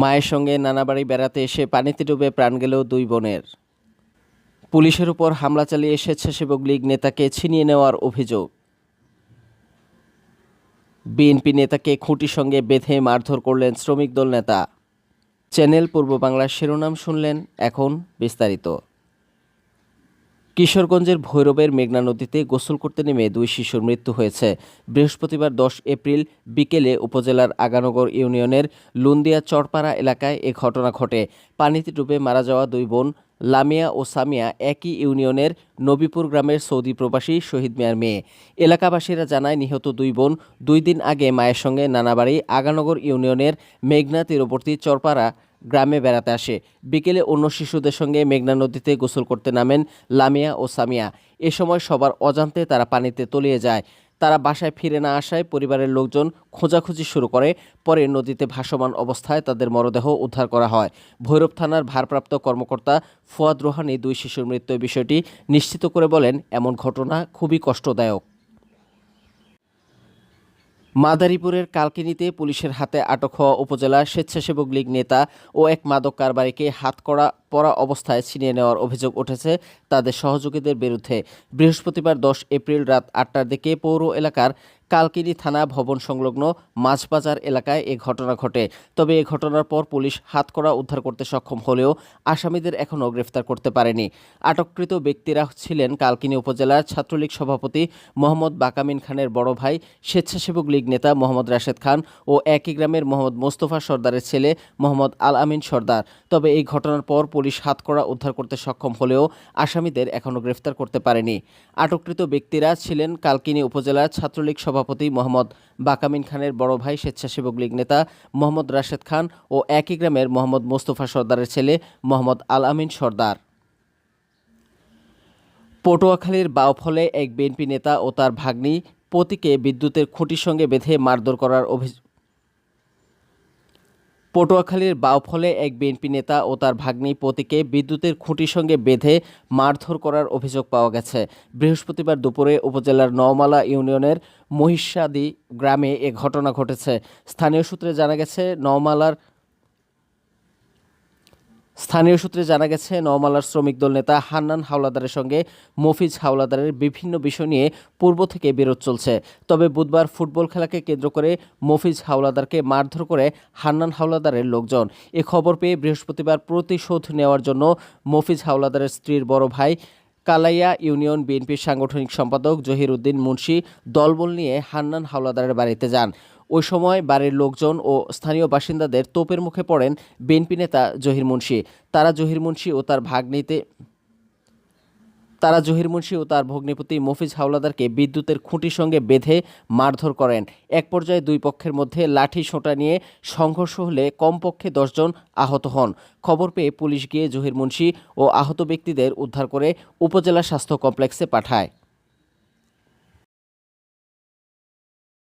মায়ের সঙ্গে নানাবাড়ি বেড়াতে এসে পানিতে ডুবে প্রাণ গেল দুই বোনের। পুলিশের উপর হামলা চালিয়ে স্বেচ্ছাসেবক লীগ নেতাকে ছিনিয়ে নেওয়ার অভিযোগ। বিএনপি নেতাকে খুঁটির সঙ্গে বেঁধে মারধর করলেন শ্রমিক দল নেতা। চ্যানেল পূর্ব বাংলার শিরোনাম শুনলেন এখন বিস্তারিত। কিশোরগঞ্জের ভৈরবের মেঘনা নদীতে গোসল করতে নেমে দুই শিশুর মৃত্যু হয়েছে। বৃহস্পতিবার দশ এপ্রিল বিকেলে উপজেলার আগানগর ইউনিয়নের লুন্দিয়া চরপাড়া এলাকায় এ ঘটনা ঘটে। পানিতে ডুবে মারা যাওয়া দুই বোন লামিয়া ও সামিয়া একই ইউনিয়নের নবীপুর গ্রামের সৌদি প্রবাসী শহীদ মিয়ার মেয়ে। এলাকাবাসীরা জানায়, নিহত দুই বোন দুই দিন আগে মায়ের সঙ্গে নানাবাড়ি আগানগর ইউনিয়নের মেঘনা তীরবর্তী চরপাড়া গ্রামে বেড়াতে আসে। বিকেলে অন্য শিশুদের সঙ্গে মেঘনা নদীতে গোসল করতে নামেন লামিয়া ও সামিয়া। এ সময় সবার অজান্তে তারা পানিতে তলিয়ে যায়। তারা বাসায় ফিরে না আসায় পরিবারের লোকজন খোঁজাখুঁজি শুরু করে। পরে নদীতে ভাসমান অবস্থায় তাদের মরদেহ উদ্ধার করা হয়। ভৈরব থানার ভারপ্রাপ্ত কর্মকর্তা ফুয়াদ রোহানি দুই শিশুর মৃত্যুর বিষয়টি নিশ্চিত করে বলেন, এমন ঘটনা খুবই কষ্টদায়ক। মাদারীপুরের কালকিনিতে পুলিশের হাতে আটক হওয়া উপজেলা স্বেচ্ছাসেবক লীগ নেতা ও এক মাদক কারবারিকে হাতকড়া পরা অবস্থায় ছিনিয়ে নেওয়ার অভিযোগ উঠেছে তাদের সহযোগীদের বিরুদ্ধে। বৃহস্পতিবার দশ এপ্রিল রাত আটটার দিকে পৌর এলাকার কালকিনি থানা ভবন সংলগ্ন মাছবাজার এলাকায় এ ঘটনা ঘটে। তবে এ ঘটনার পর পুলিশ হাতকড়া উদ্ধার করতে সক্ষম হলেও আসামিদের এখনও গ্রেফতার করতে পারেনি। আটককৃত ব্যক্তিরা ছিলেন কালকিনি উপজেলার ছাত্রলীগ সভাপতি মোহাম্মদ বাকামিন খানের বড় ভাই, স্বেচ্ছাসেবক লীগ নেতা মোহাম্মদ রাশেদ খান ও একই গ্রামের মোহাম্মদ মোস্তফা সর্দারের ছেলে মোহাম্মদ আল আমিন সর্দার। তবে এই ঘটনার পর পুলিশ হাতকড়া উদ্ধার করতে সক্ষম হলেও আসামিদের এখনও গ্রেফতার করতে পারেনি। আটককৃত ব্যক্তিরা ছিলেন কালকিনি উপজেলার ছাত্রলীগ সভাপতি মোহাম্মদ বাকামিন খানের বড় ভাই, স্বেচ্ছাসেবক লীগ নেতা মোহাম্মদ রাশেদ খান ও একই গ্রামের মোহাম্মদ মোস্তফা সর্দারের ছেলে মোহাম্মদ আল আমিন সর্দার। পটুয়াখালীর বাউফলে এক বিএনপি নেতা ও তার ভাগ্নি পতিকে বিদ্যুতের খুঁটির সঙ্গে বেঁধে মারধর করার পটুয়াখালীর বাউফলে এক বিএনপি নেতা ও তার ভাগ্নি পতিকে বিদ্যুতের খুঁটির সঙ্গে বেঁধে মারধর করার অভিযোগ পাওয়া গেছে। বৃহস্পতিবার দুপুরে উপজেলার নওমালা ইউনিয়নের মহিষাদি গ্রামে এ ঘটনা ঘটেছে। স্থানীয় সূত্রে জানা গেছে, নওমালার স্থানীয় সূত্রে জানা গেছে, নওমালার শ্রমিক দল নেতা হান্নান হাওলাদারের সঙ্গে মফিজ হাওলাদারের বিভিন্ন বিষয় নিয়ে পূর্ব থেকে বিরোধ চলছে। তবে বুধবার ফুটবল খেলাকে কেন্দ্র করে মফিজ হাওলাদারকে মারধর করে হান্নান হাওলাদারের লোকজন। এ খবর পেয়ে বৃহস্পতিবার প্রতিশোধ নেওয়ার জন্য মফিজ হাওলাদারের স্ত্রীর বড় ভাই কালাইয়া ইউনিয়ন বিএনপির সাংগঠনিক সম্পাদক জহির উদ্দিন মুন্সি দলবল নিয়ে হান্নান হাওলাদারের বাড়িতে যান। ওই সময় বাড়ির লোকজন ও স্থানীয় বাসিন্দাদের তোপের মুখে পড়েন বিএনপি নেতা জহির মুন্সি। তারা জহির মুন্সি ও তার ভাগ্নিতে তারা জহির মুন্সি ও তার ভগ্নিপতি মফিজ হাওলাদারকে বিদ্যুতের খুঁটির সঙ্গে বেঁধে মারধর করেন। এক পর্যায়ে দুই পক্ষের মধ্যে লাঠি সোঁটা নিয়ে সংঘর্ষ হলে কমপক্ষে দশজন আহত হন। খবর পেয়ে পুলিশ গিয়ে জহির মুন্সি ও আহত ব্যক্তিদের উদ্ধার করে উপজেলা স্বাস্থ্য কমপ্লেক্সে পাঠায়।